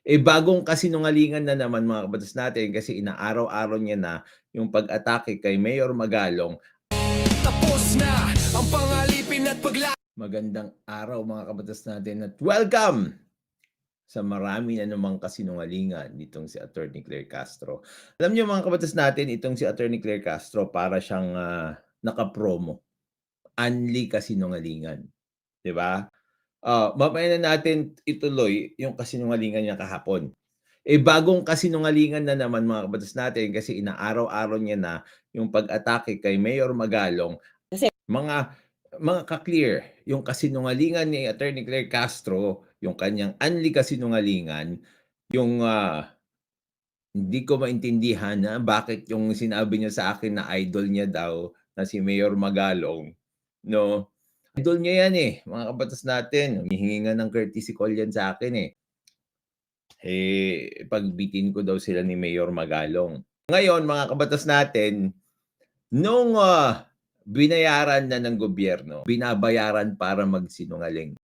Eh, bagong kasinungalingan na naman mga kabatas natin kasi inaaraw-araw niya na yung pag-atake kay Mayor Magalong. Tapos na ang pangalipin at pagla Magandang araw mga kabatas natin at welcome sa marami na namang kasinungalingan nitong si Attorney Claire Castro. Alam niyo mga kabatas natin, itong si Attorney Claire Castro para siyang ah, nakapromo. Unli kasinungalingan. 'Di ba? Ah, mamaya na natin ituloy yung kasinungalingan niya kahapon. Eh bagong kasinungalingan na naman mga kabatas natin kasi inaaraw-araw niya na yung pag-atake kay Mayor Magalong. Kasi- mga mga ka-clear, yung kasinungalingan ni Attorney Claire Castro, yung kanyang unli kasinungalingan, yung ah, hindi ko maintindihan na bakit yung sinabi niya sa akin na idol niya daw na si Mayor Magalong, no? Idol niya yan eh, mga kabatas natin. Humihingi nga ng courtesy call yan sa akin eh. Eh, pagbitin ko daw sila ni Mayor Magalong. Ngayon, mga kabatas natin, nung ah, binayaran na ng gobyerno, binabayaran para magsinungaling.